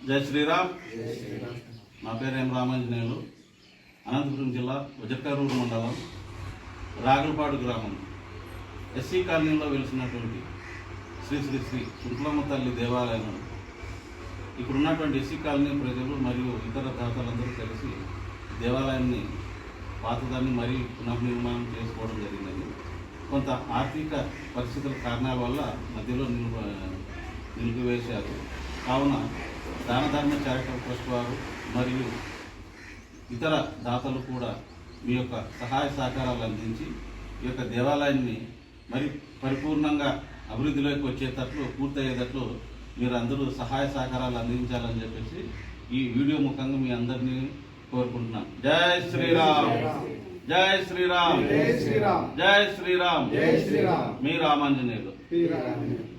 జై శ్రీరామ్. నా పేరు ఎం రామాంజనేయులు. అనంతపురం జిల్లా వజకరూరు మండలం రాగులపాడు గ్రామం. ఎస్సీ కాలనీలో వెలిసినటువంటి శ్రీ శ్రీ శ్రీ కుంకులమ్మ తల్లి దేవాలయం ఇప్పుడున్నటువంటి ఎస్సీ కాలనీ ప్రజలు మరియు ఇతర దాతలందరూ కలిసి దేవాలయాన్ని పాతదాన్ని మరీ పునర్నిర్మాణం చేసుకోవడం జరిగినది కొంత ఆర్థిక పరిస్థితుల కారణాల వల్ల మధ్యలో నిలువ నిలిపివేశారు. కావున దాన ధర్మ చారిటబుల్ ట్రస్ట్ వారు మరియు ఇతర దాతలు కూడా మీ యొక్క సహాయ సహకారాలు అందించి ఈ యొక్క దేవాలయాన్ని మరి పరిపూర్ణంగా అభివృద్ధిలోకి వచ్చేటట్లు పూర్తయ్యేటట్లు మీరు అందరూ సహాయ సహకారాలు అందించాలని చెప్పేసి ఈ వీడియో ముఖంగా మీ అందరినీ కోరుకుంటున్నాను. జై శ్రీరామ్! జై శ్రీరామ్. జై శ్రీరామ్. జై శ్రీరామ్. మీ రామాంజనేయులు.